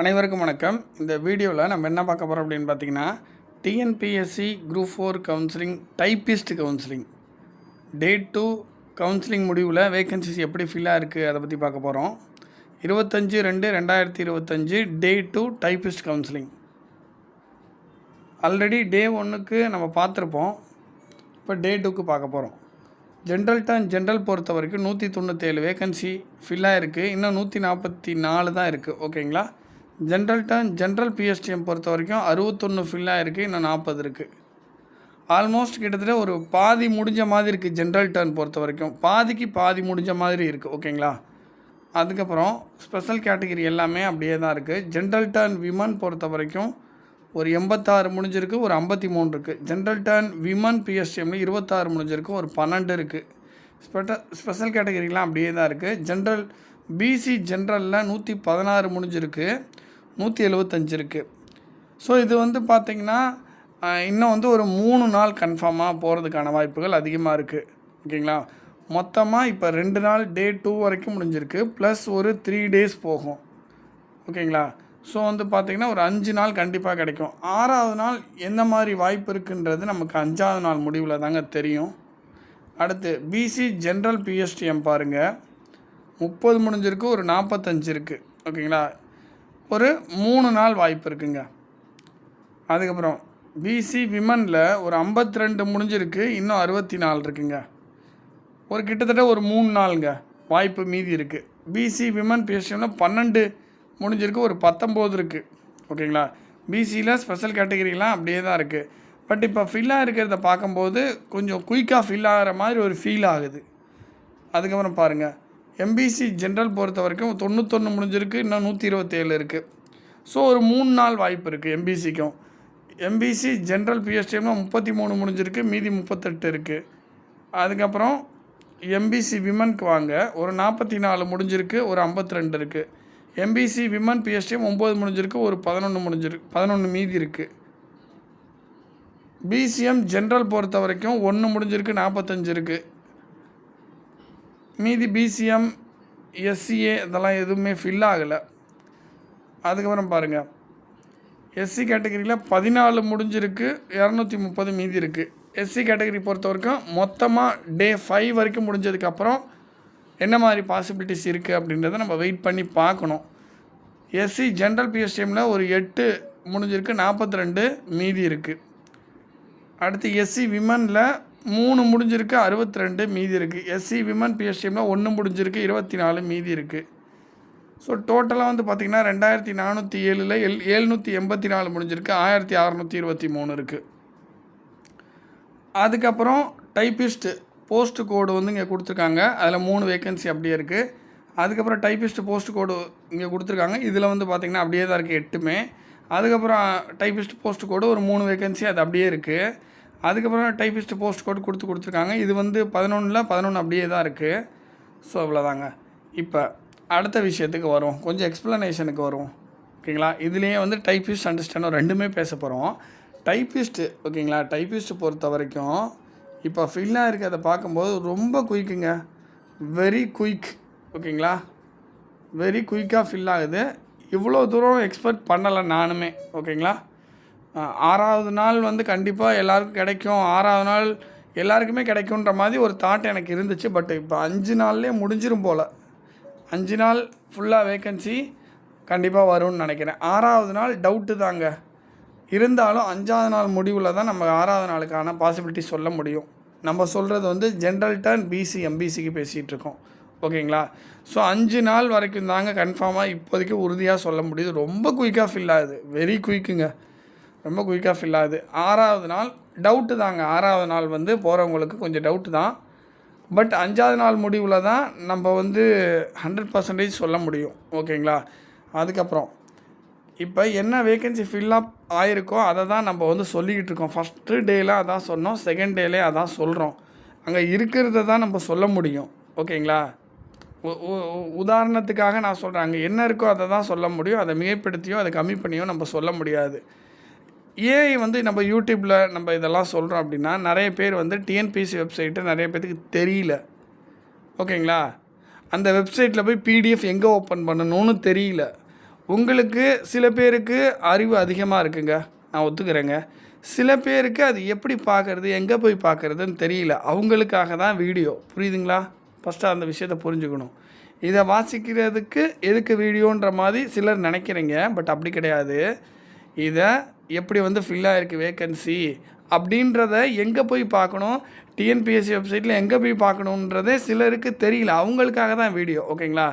அனைவருக்கும் வணக்கம். இந்த வீடியோவில் நம்ம என்ன பார்க்க போகிறோம் அப்படின்னு பார்த்தீங்கன்னா TNPSC group four counselling typist counselling day two counselling முடிவில் வேகன்சிஸ் எப்படி ஃபில்லாக இருக்குது அதை பற்றி பார்க்க போகிறோம் இருபத்தஞ்சு ரெண்டு ரெண்டாயிரத்தி இருபத்தஞ்சு day two typist counselling already day ஒன்றுக்கு நம்ம பார்த்துருப்போம். இப்போ டே டூக்கு பார்க்க போகிறோம் ஜென்ரல் டர்ன் ஜென்ரல் பொறுத்த வரைக்கும் நூற்றி தொண்ணூற்றேழு வேகன்சி ஃபில்லாக இருக்குது இன்னும் நூற்றி நாற்பத்தி நாலு தான் இருக்குது ஓகேங்களா ஜென்ரல் டர்ன் ஜென்ரல் பிஎஸ்டிஎம் பொறுத்த வரைக்கும் அறுபத்தொன்று ஃபில்லாக இருக்குது இன்னும் நாற்பது இருக்குது ஆல்மோஸ்ட் கிட்டத்தட்ட ஒரு பாதி முடிஞ்ச மாதிரி இருக்குது ஜென்ரல் டர்ன் பொறுத்த வரைக்கும். பாதிக்கு பாதி முடிஞ்ச மாதிரி இருக்குது ஓகேங்களா அதுக்கப்புறம் ஸ்பெஷல் கேட்டகரி எல்லாமே அப்படியே தான் இருக்குது ஜென்ரல் டர்ன் விமன் பொறுத்த வரைக்கும் ஒரு எண்பத்தாறு முடிஞ்சிருக்கு ஒரு ஐம்பத்தி மூணு இருக்குது ஜென்ரல் டர்ன் விமன் பிஎஸ்டிஎம்ல இருபத்தாறு முடிஞ்சிருக்கு ஒரு பன்னெண்டு இருக்குது ஸ்பெட்ட ஸ்பெஷல் கேட்டகரிலாம் அப்படியே தான் இருக்குது ஜென்ரல் பிசி ஜென்ரலில் நூற்றி பதினாறு முடிஞ்சிருக்கு. நூற்றி எழுபத்தஞ்சு இருக்குது ஸோ இது வந்து பார்த்திங்கன்னா இன்னும் வந்து ஒரு மூணு நாள் கன்ஃபார்மாக போகிறதுக்கான வாய்ப்புகள் அதிகமாக இருக்குது ஓகேங்களா மொத்தமாக இப்போ ரெண்டு நாள் டே டூ வரைக்கும் முடிஞ்சிருக்கு. ப்ளஸ் ஒரு த்ரீ டேஸ் போகும். ஓகேங்களா ஸோ வந்து பார்த்திங்கன்னா ஒரு அஞ்சு நாள் கண்டிப்பாக கிடைக்கும். ஆறாவது நாள் எந்த மாதிரி வாய்ப்பு இருக்குன்றது நமக்கு அஞ்சாவது நாள் முடிவில் தாங்க தெரியும். அடுத்து பிசி ஜென்ரல் பிஎஸ்டிஎம் பாருங்கள் முப்பது முடிஞ்சிருக்கு ஒரு நாற்பத்தஞ்சு இருக்குது ஓகேங்களா ஒரு மூணு நாள் வாய்ப்பு இருக்குங்க. அதுக்கப்புறம் பிசி விமனில் ஒரு 52 ரெண்டு முடிஞ்சிருக்கு இன்னும் அறுபத்தி நாலு இருக்குங்க. ஒரு கிட்டத்தட்ட ஒரு மூணு நாளுங்க வாய்ப்பு மீதி இருக்குது பிசி விமன் பிஎஸ்டிஎம்ல பன்னெண்டு முடிஞ்சிருக்கு ஒரு பத்தொம்போது இருக்குது ஓகேங்களா? பிசியில் ஸ்பெஷல் கேட்டகரிலாம் அப்படியே தான் இருக்குது பட் இப்போ ஃபில்லாக இருக்கிறத பார்க்கும்போது கொஞ்சம் குயிக்காக ஃபில் ஆகிற மாதிரி ஒரு ஃபீல் ஆகுது. அதுக்கப்புறம் பாருங்கள் எம்பிசி ஜென்ரல் பொறுத்த வரைக்கும் தொண்ணூத்தொன்று முடிஞ்சிருக்கு இன்னும் நூற்றி இருபத்தேழு இருக்குது ஸோ ஒரு மூணு நாள் வாய்ப்பு இருக்குது எம்பிசிக்கும் எம்பிசி ஜென்ரல் பிஎஸ்டிஎம்னா முப்பத்தி மூணு முடிஞ்சிருக்கு மீதி முப்பத்தெட்டு இருக்குது அதுக்கப்புறம் எம்பிசி விமனுக்கு வாங்க ஒரு நாற்பத்தி நாலு முடிஞ்சிருக்கு ஒரு 52 ரெண்டு இருக்குது எம்பிசி விமன் பிஎஸ்டிஎம் ஒம்பது முடிஞ்சிருக்கு ஒரு பதினொன்று முடிஞ்சிருக்கு பதினொன்று மீதி இருக்குது பிசிஎம் ஜென்ரல் பொறுத்த வரைக்கும் ஒன்று முடிஞ்சிருக்கு நாற்பத்தஞ்சு இருக்குது மீதி பிசிஎம் எஸ்சிஏ இதெல்லாம் எதுவுமே ஃபில் ஆகலை. அதுக்கப்புறம் பாருங்கள் எஸ்சி கேட்டகரியில் பதினாலு முடிஞ்சிருக்கு இரநூத்தி முப்பது மீதி இருக்குது எஸ்சி கேட்டகரி பொறுத்த வரைக்கும் மொத்தமாக டே ஃபைவ் வரைக்கும் முடிஞ்சதுக்கப்புறம் என்ன மாதிரி பாசிபிலிட்டிஸ் இருக்குது அப்படின்றத நம்ம வெயிட் பண்ணி பார்க்கணும். எஸ்சி ஜென்ரல் பிஎஸ்டிஎம்மில் ஒரு எட்டு முடிஞ்சிருக்கு நாற்பத்தி ரெண்டு மீதி இருக்குது அடுத்து எஸ்சி விமனில் மூணு முடிஞ்சிருக்கு அறுபத்தி ரெண்டு மீதி இருக்குது எஸ்சி விமன் பிஎஸ்டிஎம்மில் ஒன்று முடிஞ்சிருக்கு இருபத்தி நாலு மீதி இருக்குது ஸோ டோட்டலாக வந்து பார்த்திங்கன்னா ரெண்டாயிரத்தி நானூற்றி ஏழில் எல் ஏழ்நூற்றி எண்பத்தி நாலு முடிஞ்சிருக்கு ஆயிரத்தி அறநூற்றி இருபத்தி மூணு இருக்குது அதுக்கப்புறம் டைப்பிஸ்ட்டு போஸ்ட் கோடு வந்து இங்கே கொடுத்துருக்காங்க. அதில் மூணு வேகன்சி அப்படியே இருக்குது அதுக்கப்புறம் டைப்பிஸ்ட் போஸ்ட் கோடு இங்கே கொடுத்துருக்காங்க. இதில் வந்து பார்த்திங்கன்னா அப்படியே தான் இருக்குது எட்டுமே. அதுக்கப்புறம் டைப்பிஸ்ட் போஸ்ட் கோடு ஒரு மூணு வேகன்சி அது அப்படியே இருக்குது அதுக்கப்புறம் டைபிஸ்ட் போஸ்ட் கோட் கொடுத்து கொடுத்துருக்காங்க. இது வந்து பதினொன்றில் பதினொன்று அப்படியே தான் இருக்குது ஸோ இவ்வளோதாங்க இப்போ அடுத்த விஷயத்துக்கு வரும் கொஞ்சம் எக்ஸ்ப்ளனேஷனுக்கு வரும் ஓகேங்களா இதுலேயே வந்து டைப்பிஸ்ட் அண்டர்ஸ்டாண்டோ ரெண்டுமே பேச போகிறோம் டைப்பிஸ்ட்டு ஓகேங்களா டைப்பிஸ்ட் பொறுத்த வரைக்கும் இப்போ ஃபில்லாக இருக்கிறத பார்க்கும்போது ரொம்ப குயிக்குங்க வெரி குயிக் ஓகேங்களா வெரி குயிக்காக ஃபில் ஆகுது. இவ்வளோ தூரம் எக்ஸ்பெக்ட் பண்ணலை நானுமே. ஓகேங்களா ஆறாவது நாள் வந்து கண்டிப்பாக எல்லாருக்கும் கிடைக்கும். ஆறாவது நாள் எல்லாருக்குமே கிடைக்குன்ற மாதிரி ஒரு தாட் எனக்கு இருந்துச்சு. பட் இப்போ அஞ்சு நாள்லேயே முடிஞ்சிரும் போல். அஞ்சு நாள் ஃபுல்லாக வேக்கன்சி கண்டிப்பாக வரும்னு நினைக்கிறேன். ஆறாவது நாள் டவுட்டு தாங்க. இருந்தாலும் அஞ்சாவது நாள் முடிவில் தான் நம்ம ஆறாவது நாளுக்கான பாசிபிலிட்டி சொல்ல முடியும். நம்ம சொல்கிறது வந்து ஜென்ரல் டர்ன் பிசி எம்பிசிக்கு பேசிகிட்டு இருக்கோம். ஓகேங்களா? ஸோ அஞ்சு நாள் வரைக்கும் தாங்க கன்ஃபார்மாக இப்போதைக்கு உறுதியாக சொல்ல முடியுது. ரொம்ப குயிக்காக ஃபில் ஆகுது. வெரி குயிக்குங்க ரொம்ப குயிக்காக ஃபில் ஆகுது. ஆறாவது நாள் டவுட்டு தாங்க. ஆறாவது நாள் வந்து போகிறவங்களுக்கு கொஞ்சம் டவுட்டு தான். பட் அஞ்சாவது நாள் முடிவில் தான் நம்ம வந்து ஹண்ட்ரட் பர்சன்டேஜ் சொல்ல முடியும். ஓகேங்களா அதுக்கப்புறம் இப்போ என்ன வேகன்சி ஃபில்லப் ஆயிருக்கோ அதை தான் நம்ம வந்து சொல்லிக்கிட்டு இருக்கோம். ஃபஸ்ட்டு டேயில் அதான் சொன்னோம் செகண்ட் டேலே அதான் சொல்கிறோம் அங்கே இருக்கிறத தான் நம்ம சொல்ல முடியும். ஓகேங்களா உதாரணத்துக்காக நான் சொல்கிறேன் அங்கே என்ன இருக்கோ அதை தான் சொல்ல முடியும். அதை மிகைப்படுத்தியோ அதை கம்மி பண்ணியோ நம்ம சொல்ல முடியாது. ஏஐ வந்து நம்ம யூடியூப்பில் நம்ம இதெல்லாம் சொல்கிறோம் அப்படின்னா நிறைய பேர் வந்து டிஎன்பிசி வெப்சைட்டு நிறைய பேத்துக்கு தெரியல. ஓகேங்களா? அந்த வெப்சைட்டில் போய் பிடிஎஃப் எங்கே ஓப்பன் பண்ணணும்னு தெரியல. உங்களுக்கு சில பேருக்கு அறிவு அதிகமாக இருக்குங்க. நான் ஒத்துக்கிறேங்க. சில பேருக்கு அது எப்படி பார்க்குறது எங்கே போய் பார்க்குறதுன்னு தெரியல. அவங்களுக்காக தான் வீடியோ. புரியுதுங்களா? ஃபஸ்ட்டு அந்த விஷயத்தை புரிஞ்சுக்கணும். இதை வாசிக்கிறதுக்கு எதுக்கு வீடியோன்ற மாதிரி சிலர் நினைக்கிறீங்க பட் அப்படி கிடையாது. இதை எப்படி வந்து ஃபில் ஆகிருக்கு வேக்கன்சி அப்படின்றத எங்கே போய் பார்க்கணும்? டிஎன்பிஎஸ்சி வெப்சைட்டில் எங்கே போய் பார்க்கணுன்றதே சிலருக்கு தெரியல. அவங்களுக்காக தான் வீடியோ ஓகேங்களா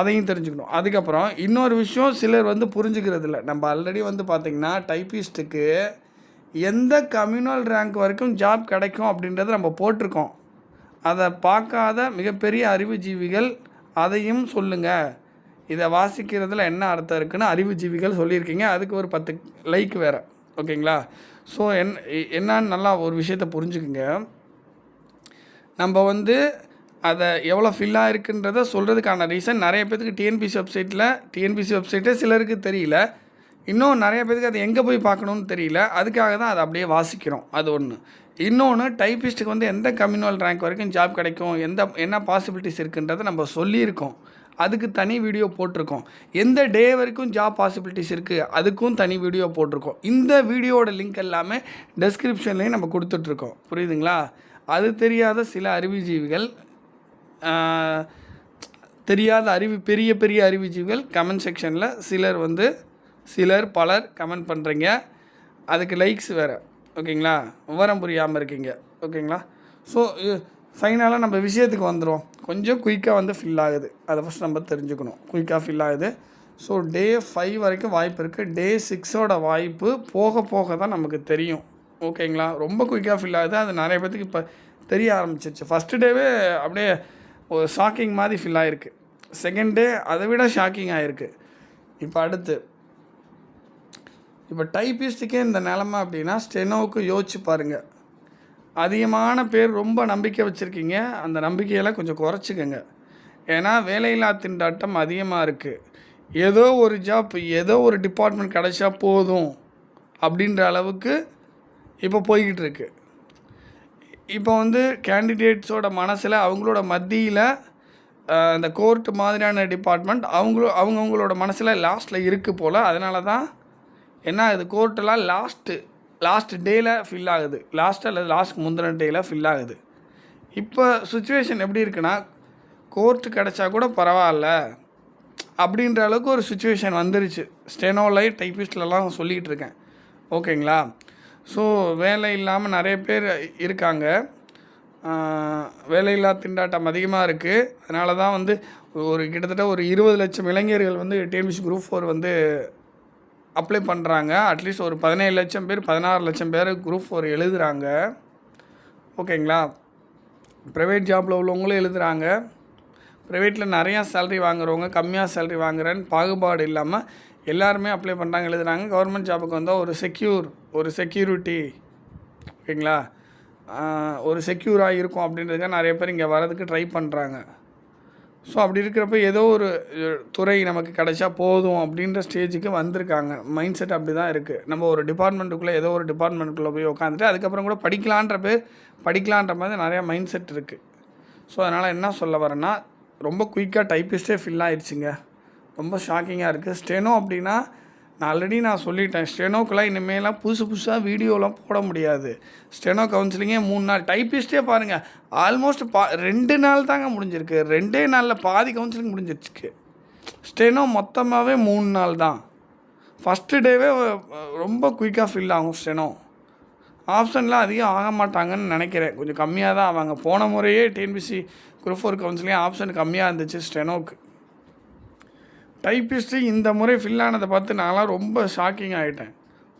அதையும் தெரிஞ்சுக்கணும். அதுக்கப்புறம் இன்னொரு விஷயம் சிலர் வந்து புரிஞ்சுக்கிறது இல்லை. நம்ம ஆல்ரெடி வந்து பார்த்திங்கன்னா டைப்பிஸ்ட்டுக்கு எந்த கம்யூனல் ரேங்க் வரைக்கும் ஜாப் கிடைக்கும் அப்படின்றத நம்ம போட்டிருக்கோம். அதை பார்க்காத மிகப்பெரிய அறிவுஜீவிகள் அதையும் சொல்லுங்கள் இதை வாசிக்கிறதுல என்ன அர்த்தம் இருக்குன்னு அறிவுஜீவிகள் சொல்லியிருக்கீங்க. அதுக்கு ஒரு பத்து லைக் வேறு. ஓகேங்களா? ஸோ என் என்னன்னு நல்லா ஒரு விஷயத்தை புரிஞ்சுக்குங்க. நம்ம வந்து அதை எவ்வளோ ஃபில்லாக இருக்குன்றத சொல்கிறதுக்கான ரீசன் நிறைய பேத்துக்கு டிஎன்பிசி வெப்சைட்டில் டிஎன்பிசி வெப்சைட்டே சிலருக்கு தெரியல. இன்னும் நிறைய பேருக்கு அது எங்கே போய் பார்க்கணுன்னு தெரியல. அதுக்காக தான் அதை அப்படியே வாசிக்கிறோம். அது ஒன்று இன்னொன்று டைப்பிஸ்ட்டுக்கு வந்து எந்த கம்யூனல் ரேங்க் வரைக்கும் ஜாப் கிடைக்கும்? எந்த என்ன பாசிபிலிட்டிஸ் இருக்குன்றதை நம்ம சொல்லியிருக்கோம். அதுக்கு தனி வீடியோ போட்டிருக்கோம். எந்த டே வரைக்கும் ஜாப் பாசிபிலிட்டிஸ் இருக்குது அதுக்கும் தனி வீடியோ போட்டிருக்கோம். இந்த வீடியோவோட லிங்க் எல்லாமே டெஸ்கிரிப்ஷன்லேயும் நம்ம கொடுத்துட்ருக்கோம் புரியுதுங்களா? அது தெரியாத சில அறிவுஜீவிகள் தெரியாத அறிவு பெரிய பெரிய அறிவுஜீவிகள் கமெண்ட் செக்ஷனில் சிலர் வந்து சிலர் பலர் கமெண்ட் பண்ணுறீங்க அதுக்கு லைக்ஸ் வேறு. ஓகேங்களா? விவரம் புரியாமல் இருக்கீங்க. ஓகேங்களா? ஸோ ஃபைனலாக நம்ம விஷயத்துக்கு வந்துடும் கொஞ்சம் குயிக்காக வந்து ஃபில் ஆகுது. அதை ஃபஸ்ட் நம்ம தெரிஞ்சுக்கணும். குயிக்காக ஃபில் ஆகுது. ஸோ டே ஃபைவ் வரைக்கும் வாய்ப்பு இருக்குது டே சிக்ஸோட வாய்ப்பு போக போக தான் நமக்கு தெரியும். ஓகேங்களா ரொம்ப குயிக்காக ஃபில் ஆகுது. அது நிறைய பேத்துக்கு இப்போ தெரிய ஆரம்பிச்சிருச்சு. ஃபஸ்ட்டு டேவே அப்படியே ஒரு ஷாக்கிங் மாதிரி ஃபில் ஆகிருக்கு செகண்ட் டே அதை விட ஷாக்கிங் ஆகிருக்கு இப்போ அடுத்து. இப்போ டைப்பிஸ்ட்டுக்கே இந்த நிலமை அப்படின்னா ஸ்டெனோவுக்கு யோசிச்சு பாருங்கள் அதிகமான பேர் ரொம்ப நம்பிக்கை வச்சுருக்கீங்க. அந்த நம்பிக்கையெல்லாம் கொஞ்சம் குறைச்சிக்கோங்க. ஏன்னா வேலையில்லா திண்டாட்டம் அதிகமாக இருக்குது ஏதோ ஒரு ஜாப் ஏதோ ஒரு டிபார்ட்மெண்ட் கிடைச்சா போதும் அப்படின்ற அளவுக்கு இப்போ போய்கிட்டு இருக்கு. இப்போ வந்து கேண்டிடேட்ஸோட மனசில் அவங்களோட மத்தியில் இந்த கோர்ட் மாதிரியான டிபார்ட்மெண்ட் அவங்களோ அவங்கவுங்களோட மனசில் லாஸ்ட்டில் இருக்குது போல். அதனால தான் என்ன இது கோர்ட்டெல்லாம் லாஸ்ட்டு லாஸ்ட் டேயில் ஃபில் ஆகுது. லாஸ்ட் அல்லது லாஸ்ட் முந்தின டேயில் ஃபில் ஆகுது. இப்போ சுச்சுவேஷன் எப்படி இருக்குன்னா கோர்ட்டு கிடச்சா கூட பரவாயில்ல. அப்படின்ற அளவுக்கு ஒரு சுச்சுவேஷன் வந்துருச்சு. ஸ்டெனோலை டைப்பிஸ்ட்லலாம் சொல்லிகிட்டு இருக்கேன். ஓகேங்களா ஸோ வேலை இல்லாமல் நிறைய பேர் இருக்காங்க. வேலையில்லா திண்டாட்டம் அதிகமாக இருக்குது அதனால தான் வந்து ஒரு கிட்டத்தட்ட ஒரு இருபது லட்சம் இளைஞர்கள் வந்து டிஎம்சி குரூப் ஃபோர் வந்து அப்ளை பண்ணுறாங்க அட்லீஸ்ட் ஒரு பதினேழு லட்சம் பேர் பதினாறு லட்சம் பேர் குரூப் ஃபோர் எழுதுகிறாங்க ஓகேங்களா ப்ரைவேட் ஜாப்பில் உள்ளவங்களும் எழுதுகிறாங்க ப்ரைவேட்டில் நிறையா சேலரி வாங்குறவங்க கம்மியாக சேலரி வாங்குறேன்னு பாகுபாடு இல்லாமல் எல்லாருமே அப்ளை பண்ணுறாங்க எழுதுகிறாங்க கவர்மெண்ட் ஜாபுக்கு வந்தால் ஒரு செக்யூர் ஒரு செக்யூரிட்டி ஓகேங்களா ஒரு செக்யூராக இருக்கும் அப்படின்றதுக்காக நிறைய பேர் இங்கே வரதுக்கு ட்ரை பண்ணுறாங்க ஸோ அப்படி இருக்கிறப்ப ஏதோ ஒரு துறை நமக்கு கிடைச்சா போதும் அப்படின்ற ஸ்டேஜுக்கு வந்திருக்காங்க. மைண்ட் செட் அப்படி தான் இருக்குது நம்ம ஒரு டிபார்ட்மெண்ட்டுக்குள்ளே ஏதோ ஒரு டிபார்ட்மெண்ட்டுக்குள்ளே போய் உட்காந்துட்டு அதுக்கப்புறம் கூட படிக்கலான்ற படிக்கலான்ற மாதிரி நிறையா மைண்ட் செட் இருக்குது ஸோ அதனால் என்ன சொல்ல வரேன்னா ரொம்ப குயிக்காக டைப்பிஸ்டே ஃபில் ஆயிடுச்சுங்க. ரொம்ப ஷாக்கிங்காக இருக்குது ஸ்டெனோ அப்படின்னா நான் ஆல்ரெடி நான் சொல்லிட்டேன் ஸ்டெனோக்கெலாம் இனிமேலாம் புதுசு புதுசாக வீடியோலாம் போட முடியாது. ஸ்டெனோ கவுன்சிலிங்கே மூணு நாள். டைப்பிஸ்டே பாருங்கள் ஆல்மோஸ்ட் பா ரெண்டு நாள் தாங்க முடிஞ்சிருக்கு. ரெண்டே நாளில் பாதி கவுன்சிலிங் முடிஞ்சிருச்சு ஸ்டெனோ மொத்தமாகவே மூணு நாள் தான். ஃபஸ்ட்டு டேவே ரொம்ப குயிக்காக ஃபில் ஆகும் ஸ்டெனோ. ஆப்ஷன்லாம் அதிகம் ஆக மாட்டாங்கன்னு நினைக்கிறேன். கொஞ்சம் கம்மியாக தான் ஆவாங்க. போன முறையே TNPC group four counselling option கம்மியாக இருந்துச்சு ஸ்டெனோக்கு. டைப்பிஸ்ட்டு இந்த முறை ஃபில் ஆனதை பார்த்து நான்லாம் ரொம்ப ஷாக்கிங் ஆகிட்டேன்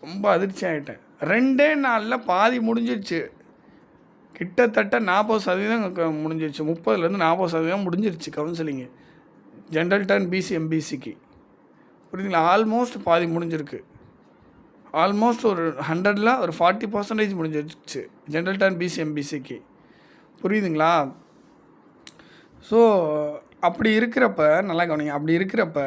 ரொம்ப அதிர்ச்சி ஆகிட்டேன் ரெண்டே நாளில் பாதி முடிஞ்சிருச்சு. கிட்டத்தட்ட நாற்பது சதவீதம் முடிஞ்சிருச்சு. முப்பதுலேருந்து நாற்பது சதவீதம் முடிஞ்சிருச்சு கவுன்சிலிங்கு ஜென்ரல் டர்ன் பிசி எம்பிசிக்கு புரியுதுங்களா? ஆல்மோஸ்ட் பாதி முடிஞ்சிருக்கு. ஆல்மோஸ்ட் ஒரு ஹண்ட்ரடில் ஒரு ஃபார்ட்டி பர்சன்டேஜ் முடிஞ்சிருச்சு. ஜென்ரல் டர்ன் பிசி எம்பிசிக்கு புரியுதுங்களா? ஸோ அப்படி இருக்கிறப்ப நல்லா கவனிங்க அப்படி இருக்கிறப்ப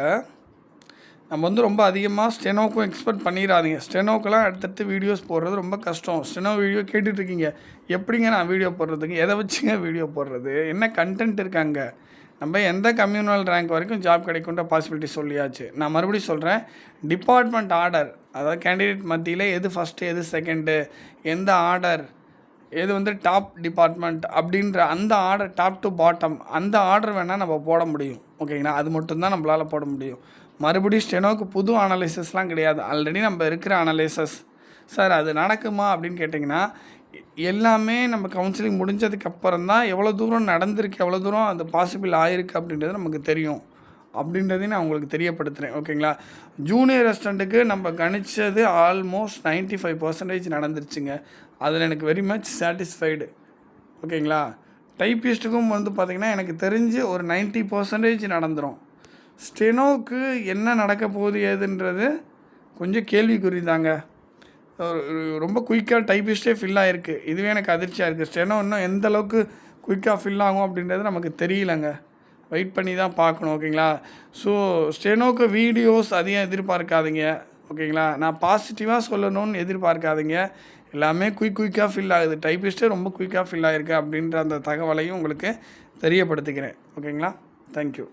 நம்ம வந்து ரொம்ப அதிகமாக ஸ்டெனோக்கும் எக்ஸ்பெக்ட் பண்ணிடாதீங்க ஸ்டெனோக்கெல்லாம் அடுத்தடுத்து வீடியோஸ் போடுறது ரொம்ப கஷ்டம். ஸ்டெனோ வீடியோ கேட்டுட்ருக்கீங்க எப்படிங்க நான் வீடியோ போடுறதுக்கு? எதை வச்சுங்க வீடியோ போடுறது? என்ன கண்டென்ட் இருக்காங்க நம்ம எந்த கம்யூனல் ரேங்க் வரைக்கும் ஜாப் கிடைக்குன்ற பாசிபிலிட்டி சொல்லியாச்சு. நான் மறுபடியும் சொல்கிறேன் டிபார்ட்மெண்ட் ஆர்டர் அதாவது கேண்டிடேட் மத்தியில் எது ஃபஸ்ட்டு எது செகண்டு எந்த ஆர்டர் எது வந்து டாப் டிபார்ட்மெண்ட் அப்படின்ற அந்த ஆர்டர் டாப் டு பாட்டம் அந்த ஆர்டர் வேணால் நம்ம போட முடியும். ஓகேங்களா அது மட்டும்தான் நம்மளால் போட முடியும். மறுபடியும் ஸ்டெனோக்கு புது அனலைசஸ்லாம் கிடையாது. ஆல்ரெடி நம்ம இருக்கிற அனலைசஸ் சார் அது நடக்குமா அப்படின்னு கேட்டிங்கன்னா எல்லாமே நம்ம கவுன்சிலிங் முடிஞ்சதுக்கப்புறம் தான் எவ்வளோ தூரம் நடந்திருக்கு எவ்வளோ தூரம் அது பாசிபிள் ஆயிருக்கு அப்படின்றது நமக்கு தெரியும். அப்படின்றதையும் நான் உங்களுக்கு தெரியப்படுத்துகிறேன் ஓகேங்களா? ஜூனியர் ரெஸ்டண்ட்டுக்கு நம்ம கணிச்சது ஆல்மோஸ்ட் 95% ஃபைவ் பர்சன்டேஜ் நடந்துருச்சுங்க. அதில் எனக்கு வெரி மச் சாட்டிஸ்ஃபைடு ஓகேங்களா? டைப்பிஸ்ட்டுக்கும் வந்து பார்த்திங்கன்னா எனக்கு தெரிஞ்சு ஒரு 90% பர்சன்டேஜ் நடந்துடும் ஸ்டெனோவுக்கு என்ன நடக்க போகுது ஏதுன்றது கொஞ்சம் கேள்விக்குறி தாங்க ஒரு- ரொம்ப குயிக்காக டைப்பிஸ்டே ஃபில் ஆகிருக்கு இதுவே எனக்கு அதிர்ச்சியாக இருக்குது ஸ்டெனோ இன்னும் எந்த அளவுக்கு குயிக்காக ஃபில் ஆகும் அப்படின்றது நமக்கு தெரியலங்க. வெயிட் பண்ணி தான் பார்க்கணும் ஓகேங்களா? ஸோ ஸ்டெனோக்கு வீடியோஸ் அதிகம் எதிர்பார்க்காதீங்க ஓகேங்களா? நான் பாசிட்டிவாக சொல்லணும்னு எதிர்பார்க்காதீங்க. எல்லாமே குயிக் குயிக்காக ஃபில் ஆகுது. டைப்பிஸ்ட்டே ரொம்ப குயிக்காக ஃபில் ஆகிருக்கு அப்படின்ற அந்த தகவலையும் உங்களுக்கு தெரியப்படுத்திக்கிறேன் ஓகேங்களா? தேங்க்யூ